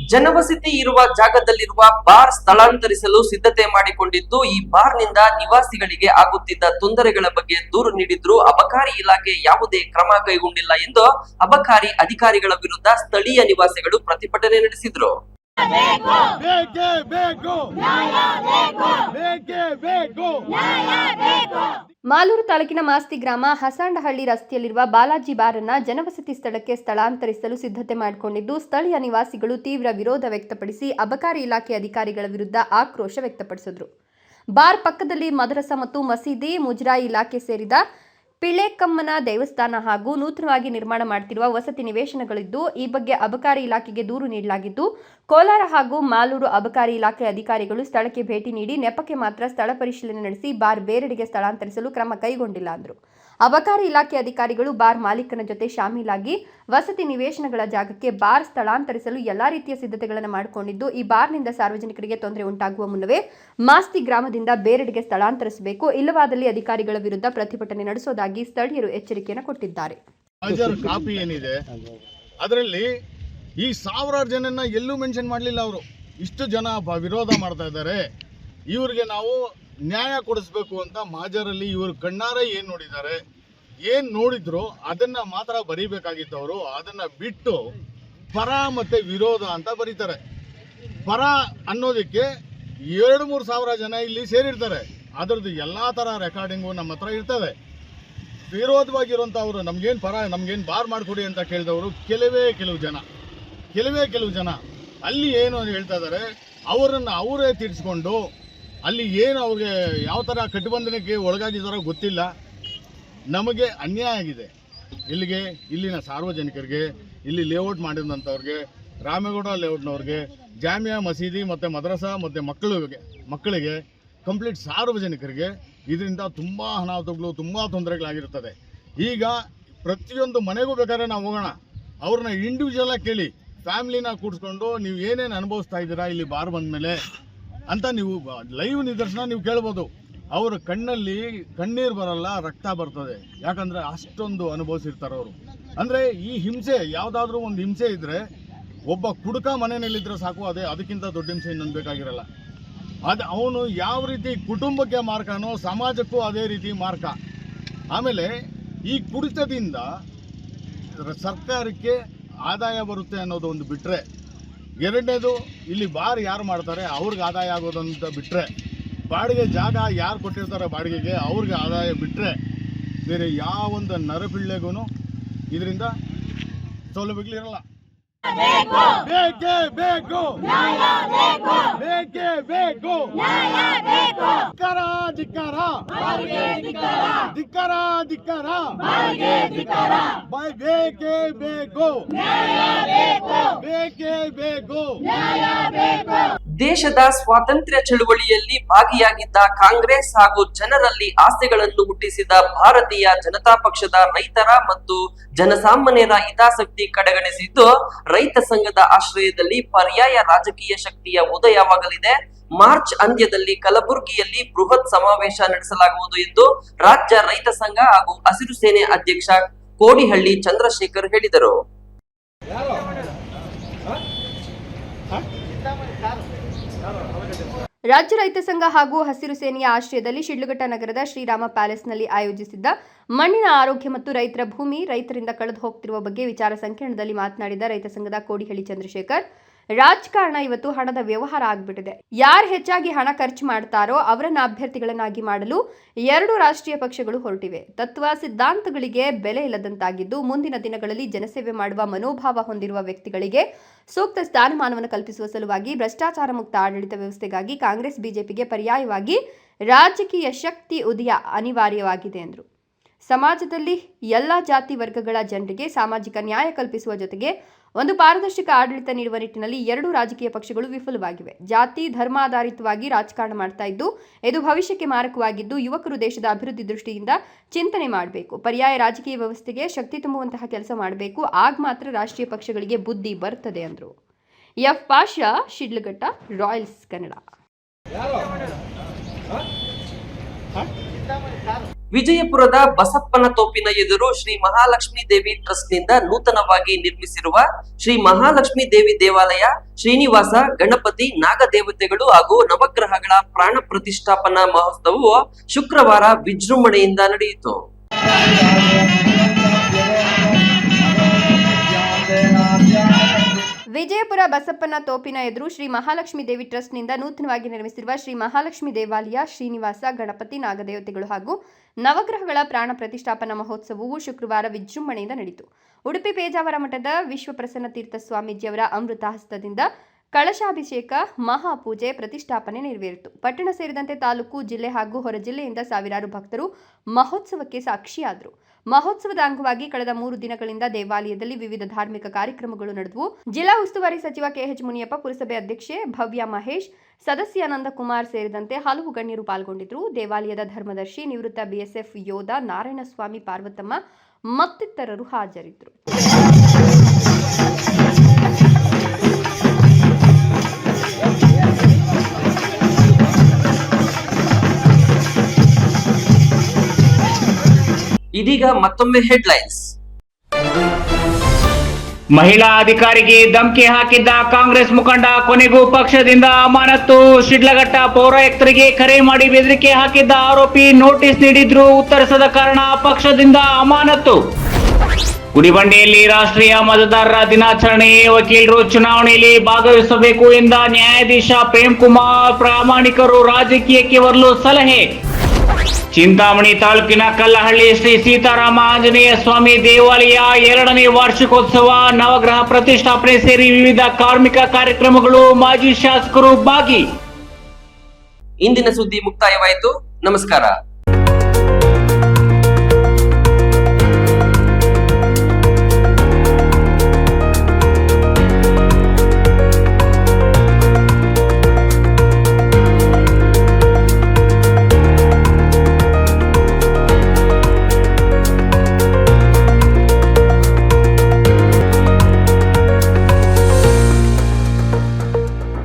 ಜನವಸತಿ ಇರುವ ಜಾಗದಲ್ಲಿರುವ ಬಾರ್ ಸ್ಥಳಾಂತರಿಸಲು ಸಿದ್ಧತೆ ಮಾಡಿಕೊಂಡಿದ್ದು ಈ ಬಾರ್ನಿಂದ ನಿವಾಸಿಗಳಿಗೆ ಆಗುತ್ತಿದ್ದ ತೊಂದರೆಗಳ ಬಗ್ಗೆ ದೂರು ನೀಡಿದ್ರು ಅಬಕಾರಿ ಇಲಾಖೆ ಯಾವುದೇ ಕ್ರಮ ಕೈಗೊಂಡಿಲ್ಲ ಎಂದು ಅಬಕಾರಿ ಅಧಿಕಾರಿಗಳ ವಿರುದ್ಧ ಸ್ಥಳೀಯ ನಿವಾಸಿಗಳು ಪ್ರತಿಭಟನೆ ನಡೆಸಿದ್ರು. ಬೇಕೇ ಬೇಕು. ಬೇಕೇ ಬೇಕು. ಮಾಲೂರು ತಾಲೂಕಿನ ಮಾಸ್ತಿ ಗ್ರಾಮ ಹಸಾಂಡಹಳ್ಳಿ ರಸ್ತೆಯಲ್ಲಿರುವ ಬಾಲಾಜಿ ಬಾರನ್ನ ಜನವಸತಿ ಸ್ಥಳಕ್ಕೆ ಸ್ಥಳಾಂತರಿಸಲು ಸಿದ್ಧತೆ ಮಾಡಿಕೊಂಡಿದ್ದು, ಸ್ಥಳೀಯ ನಿವಾಸಿಗಳು ತೀವ್ರ ವಿರೋಧ ವ್ಯಕ್ತಪಡಿಸಿ ಅಬಕಾರಿ ಇಲಾಖೆ ಅಧಿಕಾರಿಗಳ ವಿರುದ್ಧ ಆಕ್ರೋಶ ವ್ಯಕ್ತಪಡಿಸಿದರು. ಬಾರ್ ಪಕ್ಕದಲ್ಲಿ ಮದರಸ ಮತ್ತು ಮಸೀದಿ ಮುಜರಾಯಿ ಇಲಾಖೆ ಸೇರಿದ ಪಿಳೆಕಮ್ಮನ ದೇವಸ್ಥಾನ ಹಾಗೂ ನೂತನವಾಗಿ ನಿರ್ಮಾಣ ಮಾಡುತ್ತಿರುವ ವಸತಿ ನಿವೇಶನಗಳಿದ್ದು, ಈ ಬಗ್ಗೆ ಅಬಕಾರಿ ಇಲಾಖೆಗೆ ದೂರು ನೀಡಲಾಗಿದ್ದು, ಕೋಲಾರ ಹಾಗೂ ಮಾಲೂರು ಅಬಕಾರಿ ಇಲಾಖೆ ಅಧಿಕಾರಿಗಳು ಸ್ಥಳಕ್ಕೆ ಭೇಟಿ ನೀಡಿ ನೆಪಕ್ಕೆ ಮಾತ್ರ ಸ್ಥಳ ಪರಿಶೀಲನೆ ನಡೆಸಿ, ಬಾರ್ ಬೇರೆಡೆಗೆ ಸ್ಥಳಾಂತರಿಸಲು ಕ್ರಮ ಕೈಗೊಂಡಿಲ್ಲ ಅಂದರು. ಅಬಕಾರಿ ಇಲಾಖೆ ಅಧಿಕಾರಿಗಳು ಬಾರ್ ಮಾಲೀಕನ ಜೊತೆ ಶಾಮೀಲಾಗಿ ವಸತಿ ನಿವೇಶನಗಳ ಜಾಗಕ್ಕೆ ಬಾರ್ ಸ್ಥಳಾಂತರಿಸಲು ಎಲ್ಲಾ ರೀತಿಯ ಸಿದ್ಧತೆಗಳನ್ನು ಮಾಡಿಕೊಂಡಿದ್ದು, ಈ ಬಾರ್ನಿಂದ ಸಾರ್ವಜನಿಕರಿಗೆ ತೊಂದರೆ ಉಂಟಾಗುವ ಮುನ್ನವೇ ಮಾಸ್ತಿ ಗ್ರಾಮದಿಂದ ಬೇರೆಡೆಗೆ ಸ್ಥಳಾಂತರಿಸಬೇಕು. ಇಲ್ಲವಾದಲ್ಲಿ ಅಧಿಕಾರಿಗಳ ವಿರುದ್ಧ ಪ್ರತಿಭಟನೆ ನಡೆಸೋದಾಗಿ ಸ್ಥಳೀಯರು ಎಚ್ಚರಿಕೆಯನ್ನು ಕೊಟ್ಟಿದ್ದಾರೆ. ಅದರಲ್ಲಿ ಈ ಸಾವಿರಾರು ಜನನ ಎಲ್ಲೂ ಮೆನ್ಷನ್ ಮಾಡಲಿಲ್ಲ ಅವರು. ಇಷ್ಟು ಜನ ವಿರೋಧ ಮಾಡ್ತಾ ಇದ್ದಾರೆ. ಇವ್ರಿಗೆ ನಾವು ನ್ಯಾಯ ಕೊಡಿಸ್ಬೇಕು ಅಂತ ಮಾಜರಲ್ಲಿ ಇವರು ಕಣ್ಣಾರೆ ಏನು ನೋಡಿದ್ದಾರೆ, ಏನು ನೋಡಿದ್ರು ಅದನ್ನ ಮಾತ್ರ ಬರೀಬೇಕಾಗಿತ್ತವರು ಅದನ್ನ ಬಿಟ್ಟು ಪರ ಮತ್ತೆ ವಿರೋಧ ಅಂತ ಬರೀತಾರೆ. ಪರ ಅನ್ನೋದಕ್ಕೆ ಎರಡು ಮೂರು ಸಾವಿರ ಜನ ಇಲ್ಲಿ ಸೇರಿರ್ತಾರೆ. ಅದರದ್ದು ಎಲ್ಲ ಥರ ರೆಕಾರ್ಡಿಂಗು ನಮ್ಮ ಹತ್ರ ಇರ್ತದೆ. ವಿರೋಧವಾಗಿರುವಂಥವ್ರು ನಮಗೇನು ಪರ, ನಮಗೇನು ಬಾರ್ ಮಾಡಿಕೊಡಿ ಅಂತ ಕೇಳಿದವರು ಕೆಲವೇ ಕೆಲವು ಜನ. ಕೆಲವೇ ಕೆಲವು ಜನ. ಅಲ್ಲಿ ಏನು ಹೇಳ್ತಾ ಇದ್ದಾರೆ ಅವರನ್ನು ಅವರೇ ತೀರಿಸ್ಕೊಂಡು ಅಲ್ಲಿ ಏನು ಅವ್ರಿಗೆ ಯಾವ ಥರ ಕಟ್ಟುಬಂಧನಕ್ಕೆ ಒಳಗಾಗಿದ್ದಾರೋ ಗೊತ್ತಿಲ್ಲ. ನಮಗೆ ಅನ್ಯಾಯ ಆಗಿದೆ. ಇಲ್ಲಿಗೆ, ಇಲ್ಲಿನ ಸಾರ್ವಜನಿಕರಿಗೆ, ಇಲ್ಲಿ ಲೇಔಟ್ ಮಾಡಿದಂಥವ್ರಿಗೆ, ರಾಮೇಗೌಡ ಲೇಔಟ್ನವ್ರಿಗೆ ಜಾಮಿಯಾ ಮಸೀದಿ ಮತ್ತು ಮದ್ರಸಾ ಮತ್ತು ಮಕ್ಕಳಿಗೆ ಮಕ್ಕಳಿಗೆ ಕಂಪ್ಲೀಟ್ ಸಾರ್ವಜನಿಕರಿಗೆ ಇದರಿಂದ ತುಂಬ ಅನಾಹುತಗಳು, ತುಂಬ ತೊಂದರೆಗಳಾಗಿರುತ್ತದೆ ಈಗ ಪ್ರತಿಯೊಂದು ಮನೆಗೂ ಬೇಕಾದ್ರೆ ನಾವು ಹೋಗೋಣ. ಅವ್ರನ್ನ ಇಂಡಿವಿಜುವಲ್ ಆಗಿ ಕೇಳಿ. ಫ್ಯಾಮಿಲಿನ ಕೂಡಿಸ್ಕೊಂಡು ನೀವು ಏನೇನು ಅನುಭವಿಸ್ತಾ ಇದ್ದೀರಾ, ಇಲ್ಲಿ ಬಾರ್ ಬಂದಮೇಲೆ. ಅಂತ ನೀವು ಲೈವ್ ನಿದರ್ಶನ ನೀವು ಕೇಳ್ಬೋದು. ಅವ್ರ ಕಣ್ಣಲ್ಲಿ ಕಣ್ಣೀರು ಬರಲ್ಲ, ರಕ್ತ ಬರ್ತದೆ. ಯಾಕಂದ್ರೆ ಅಷ್ಟೊಂದು ಅನುಭವಿಸಿರ್ತಾರೆ ಅವರು. ಅಂದ್ರೆ ಈ ಹಿಂಸೆ, ಯಾವುದಾದ್ರೂ ಒಂದು ಹಿಂಸೆ ಇದ್ರೆ ಒಬ್ಬ ಕುಡುಕ ಮನೆಯಲ್ಲಿದ್ದರೆ ಸಾಕು, ಅದೇ ಅದಕ್ಕಿಂತ ದೊಡ್ಡ ಹಿಂಸೆ ಇನ್ನೊಂದು ಬೇಕಾಗಿರಲ್ಲ. ಅದು ಅವನು ಯಾವ ರೀತಿ ಕುಟುಂಬಕ್ಕೆ ಮಾರ್ಕನೋ, ಸಮಾಜಕ್ಕೂ ಅದೇ ರೀತಿ ಮಾರ್ಕ. ಆಮೇಲೆ ಈ ಕುಡಿತದಿಂದ ಸರ್ಕಾರಕ್ಕೆ ಆದಾಯ ಬರುತ್ತೆ ಅನ್ನೋದು ಒಂದು ಬಿಟ್ಟರೆ ಎರಡನೇದು, ಇಲ್ಲಿ ಬಾರ್ ಯಾರು ಮಾಡ್ತಾರೆ, ಅವ್ರಿಗೆ ಆದಾಯ ಆಗೋದು ಅಂತ ಬಿಟ್ಟರೆ ಬಾಡಿಗೆ ಜಾಗ ಯಾರು ಕೊಟ್ಟಿರ್ತಾರೆ ಬಾಡಿಗೆಗೆ ಅವ್ರಿಗೆ ಆದಾಯ ಬಿಟ್ಟರೆ ಬೇರೆ ಯಾವೊಂದು ನರಪಿಳ್ಳೆಗೂ ಇದರಿಂದ ಸೌಲಭ್ಯಗಳಿರಲ್ಲ. ಬೇಕೇ ಬೇಕು. ಬೇಕೇ. ಬೇಕು ಧಿಕ್ಕಾರ ಧಿಕ್ಕಾರ. ಧಿಕ್ಕಾರ. ಧಿಕ್ಕಾರ ಬೇಕೇ ಬೇಕು. ಬೇಕೇ. ಬೇಕು. ದೇಶದ ಸ್ವಾತಂತ್ರ್ಯ ಚಳುವಳಿಯಲ್ಲಿ ಭಾಗಿಯಾಗಿದ್ದ ಕಾಂಗ್ರೆಸ್ ಹಾಗೂ ಜನರಲ್ಲಿ ಆಸೆಗಳನ್ನು ಹುಟ್ಟಿಸಿದ ಭಾರತೀಯ ಜನತಾ ಪಕ್ಷದ ರೈತರ ಮತ್ತು ಜನಸಾಮಾನ್ಯರ ಹಿತಾಸಕ್ತಿ ಕಡೆಗಣಿಸಿದ್ದು, ರೈತ ಸಂಘದ ಆಶ್ರಯದಲ್ಲಿ ಪರ್ಯಾಯ ರಾಜಕೀಯ ಶಕ್ತಿಯ ಉದಯವಾಗಲಿದೆ. ಮಾರ್ಚ್ ಅಂತ್ಯದಲ್ಲಿ ಕಲಬುರಗಿಯಲ್ಲಿ ಬೃಹತ್ ಸಮಾವೇಶ ನಡೆಸಲಾಗುವುದು ಎಂದು ರಾಜ್ಯ ರೈತ ಸಂಘ ಹಾಗೂ ಹಸಿರು ಸೇನೆ ಅಧ್ಯಕ್ಷ ಕೋಡಿಹಳ್ಳಿ ಚಂದ್ರಶೇಖರ್ ಹೇಳಿದರು. ರಾಜ್ಯ ರೈತ ಸಂಘ ಹಾಗೂ ಹಸಿರು ಸೇನೆಯ ಆಶ್ರಯದಲ್ಲಿ ಶಿಡ್ಲಘಟ್ಟ ನಗರದ ಶ್ರೀರಾಮ ಪ್ಯಾಲೇಸ್ನಲ್ಲಿ ಆಯೋಜಿಸಿದ್ದ ಮಣ್ಣಿನ ಆರೋಗ್ಯ ಮತ್ತು ರೈತರ ಭೂಮಿ ರೈತರಿಂದ ಕಳೆದು ಹೋಗ್ತಿರುವ ಬಗ್ಗೆ ವಿಚಾರ ಸಂಕಿರಣದಲ್ಲಿ ಮಾತನಾಡಿದ ರೈತ ಸಂಘದ ಕೋಡಿಹಳ್ಳಿ ಚಂದ್ರಶೇಖರ್ ರಾಜಕಾರಣ ಇವತ್ತು ಹಣದ ವ್ಯವಹಾರ ಆಗ್ಬಿಟ್ಟಿದೆ. ಯಾರು ಹೆಚ್ಚಾಗಿ ಹಣ ಖರ್ಚು ಮಾಡ್ತಾರೋ ಅವರನ್ನ ಅಭ್ಯರ್ಥಿಗಳನ್ನಾಗಿ ಮಾಡಲು ಎರಡು ರಾಷ್ಟ್ರೀಯ ಪಕ್ಷಗಳು ಹೊರಟಿವೆ. ತತ್ವ ಸಿದ್ಧಾಂತಗಳಿಗೆ ಬೆಲೆ ಇಲ್ಲದಂತಾಗಿದ್ದು ಮುಂದಿನ ದಿನಗಳಲ್ಲಿ ಜನಸೇವೆ ಮಾಡುವ ಮನೋಭಾವ ಹೊಂದಿರುವ ವ್ಯಕ್ತಿಗಳಿಗೆ ಸೂಕ್ತ ಸ್ಥಾನಮಾನವನ್ನು ಕಲ್ಪಿಸುವ ಸಲುವಾಗಿ ಭ್ರಷ್ಟಾಚಾರ ಮುಕ್ತ ಆಡಳಿತ ವ್ಯವಸ್ಥೆಗಾಗಿ ಕಾಂಗ್ರೆಸ್ ಬಿಜೆಪಿಗೆ ಪರ್ಯಾಯವಾಗಿ ರಾಜಕೀಯ ಶಕ್ತಿ ಉದಯ ಅನಿವಾರ್ಯವಾಗಿದೆ ಎಂದರು. ಸಮಾಜದಲ್ಲಿ ಎಲ್ಲ ಜಾತಿ ವರ್ಗಗಳ ಜನರಿಗೆ ಸಾಮಾಜಿಕ ನ್ಯಾಯ ಕಲ್ಪಿಸುವ ಜೊತೆಗೆ ಒಂದು ಪಾರದರ್ಶಕ ಆಡಳಿತ ನೀಡುವ ನಿಟ್ಟಿನಲ್ಲಿ ಎರಡು ರಾಜಕೀಯ ಪಕ್ಷಗಳು ವಿಫಲವಾಗಿವೆ. ಜಾತಿ, ಧರ್ಮಾಧಾರಿತವಾಗಿ ರಾಜಕಾರಣ ಮಾಡ್ತಾ ಇದ್ದು, ಇದು ಭವಿಷ್ಯಕ್ಕೆ ಮಾರಕವಾಗಿದ್ದು, ಯುವಕರು ದೇಶದ ಅಭಿವೃದ್ಧಿ ದೃಷ್ಟಿಯಿಂದ ಚಿಂತನೆ ಮಾಡಬೇಕು. ಪರ್ಯಾಯ ರಾಜಕೀಯ ವ್ಯವಸ್ಥೆಗೆ ಶಕ್ತಿ ತುಂಬುವಂತಹ ಕೆಲಸ ಮಾಡಬೇಕು. ಆಗ ಮಾತ್ರ ರಾಷ್ಟ್ರೀಯ ಪಕ್ಷಗಳಿಗೆ ಬುದ್ಧಿ ಬರ್ತದೆ ಅಂದರು. ಎಫ್. ಪಾಷಾ, ಶಿಡ್ಲಘಟ್ಟ, ರಾಯಲ್ಸ್ ಕನ್ನಡ. ವಿಜಯಪುರದ ಬಸಪ್ಪನ ತೋಪಿನ ಎದುರು ಶ್ರೀ ಮಹಾಲಕ್ಷ್ಮೀ ದೇವಿ ಟ್ರಸ್ಟ್ನಿಂದ ನೂತನವಾಗಿ ನಿರ್ಮಿಸಿರುವ ಶ್ರೀ ಮಹಾಲಕ್ಷ್ಮಿ ದೇವಿ ದೇವಾಲಯ, ಶ್ರೀನಿವಾಸ, ಗಣಪತಿ, ನಾಗದೇವತೆಗಳು ಹಾಗೂ ನವಗ್ರಹಗಳ ಪ್ರಾಣ ಪ್ರತಿಷ್ಠಾಪನಾ ಮಹೋತ್ಸವವು ಶುಕ್ರವಾರ ವಿಜೃಂಭಣೆಯಿಂದ ನಡೆಯಿತು. ವಿಜಯಪುರ ಬಸಪ್ಪನ ತೋಪಿನ ಎದುರು ಶ್ರೀ ಮಹಾಲಕ್ಷ್ಮಿ ದೇವಿ ಟ್ರಸ್ಟ್ನಿಂದ ನೂತನವಾಗಿ ನಿರ್ಮಿಸಿರುವ ಶ್ರೀ ಮಹಾಲಕ್ಷ್ಮಿ ದೇವಾಲಯ, ಶ್ರೀನಿವಾಸ, ಗಣಪತಿ, ನಾಗದೇವತೆಗಳು ಹಾಗೂ ನವಗ್ರಹಗಳ ಪ್ರಾಣ ಪ್ರತಿಷ್ಠಾಪನಾ ಮಹೋತ್ಸವವು ಶುಕ್ರವಾರ ವಿಜೃಂಭಣೆಯಿಂದ ನಡೆಯಿತು ಉಡುಪಿ ಪೇಜಾವರ ಮಠದ ವಿಶ್ವಪ್ರಸನ್ನ ತೀರ್ಥ ಸ್ವಾಮೀಜಿಯವರ ಅಮೃತ ಹಸ್ತದಿಂದ ಕಳಶಾಭಿಷೇಕ, ಮಹಾಪೂಜೆ, ಪ್ರತಿಷ್ಠಾಪನೆ ನೆರವೇರಿತು. ಪಟ್ಟಣ ಸೇರಿದಂತೆ ತಾಲೂಕು, ಜಿಲ್ಲೆ ಹಾಗೂ ಹೊರ ಜಿಲ್ಲೆಯಿಂದ ಸಾವಿರಾರು ಭಕ್ತರು ಮಹೋತ್ಸವಕ್ಕೆ ಸಾಕ್ಷಿಯಾದರು. ಮಹೋತ್ಸವದ ಅಂಗವಾಗಿ ಕಳೆದ ಮೂರು ದಿನಗಳಿಂದ ದೇವಾಲಯದಲ್ಲಿ ವಿವಿಧ ಧಾರ್ಮಿಕ ಕಾರ್ಯಕ್ರಮಗಳು ನಡೆದವು. ಜಿಲ್ಲಾ ಉಸ್ತುವಾರಿ ಸಚಿವ ಕೆಎಚ್ ಮುನಿಯಪ್ಪ, ಪುರಸಭೆ ಅಧ್ಯಕ್ಷೆ ಭವ್ಯ ಮಹೇಶ್, ಸದಸ್ಯ ನಂದಕುಮಾರ್ ಸೇರಿದಂತೆ ಹಲವು ಗಣ್ಯರು ಪಾಲ್ಗೊಂಡಿದ್ದರು. ದೇವಾಲಯದ ಧರ್ಮದರ್ಶಿ ನಿವೃತ್ತ ಬಿಎಸ್ಎಫ್ ಯೋಧ ನಾರಾಯಣಸ್ವಾಮಿ ಪಾರ್ವತಮ್ಮ ಮತ್ತಿತರರು ಹಾಜರಿದ್ದರು. ಇದೀಗ ಮತ್ತೊಮ್ಮೆ ಹೆಡ್ಲೈನ್ಸ್ ಮಹಿಳಾ ಅಧಿಕಾರಿಗೆ ಧಮಕಿ ಹಾಕಿದ್ದ ಕಾಂಗ್ರೆಸ್ ಮುಖಂಡ ಕೊನೆಗೂ ಪಕ್ಷದಿಂದ ಅಮಾನತ್ತು. ಶಿಡ್ಲಘಟ್ಟ ಪೌರಾಯುಕ್ತರಿಗೆ ಕರೆ ಮಾಡಿ ಬೆದರಿಕೆ ಹಾಕಿದ್ದ ಆರೋಪಿ ನೋಟಿಸ್ ನೀಡಿದ್ರು ಉತ್ತರಿಸದ ಕಾರಣ ಪಕ್ಷದಿಂದ ಅಮಾನತ್ತು. ಗುಡಿಬಂಡೆಯಲ್ಲಿ ರಾಷ್ಟ್ರೀಯ ಮತದಾರರ ದಿನಾಚರಣೆ, ವಕೀಲರು ಚುನಾವಣೆಯಲ್ಲಿ ಭಾಗವಹಿಸಬೇಕು ಎಂದ ನ್ಯಾಯಾಧೀಶ ಪ್ರೇಮ್ ಕುಮಾರ್ ಪ್ರಾಮಾಣಿಕರು ರಾಜಕೀಯಕ್ಕೆ ಬರಲು ಸಲಹೆ. ಚಿಂತಾಮಣಿ ತಾಲೂಕಿನ ಕಲ್ಲಹಳ್ಳಿ ಶ್ರೀ ಸೀತಾರಾಮ ಆಂಜನೇಯ ಸ್ವಾಮಿ ದೇವಾಲಯ ಎರಡನೇ ವಾರ್ಷಿಕೋತ್ಸವ ನವಗ್ರಹ ಪ್ರತಿಷ್ಠಾಪನೆ ಸೇರಿ ವಿವಿಧ ಕಾರ್ಮಿಕ ಕಾರ್ಯಕ್ರಮಗಳು ಮಾಜಿ ಶಾಸಕರು ಭಾಗಿ. ಇಂದಿನ ಸುದ್ದಿ ಮುಕ್ತಾಯವಾಯಿತು. ನಮಸ್ಕಾರ.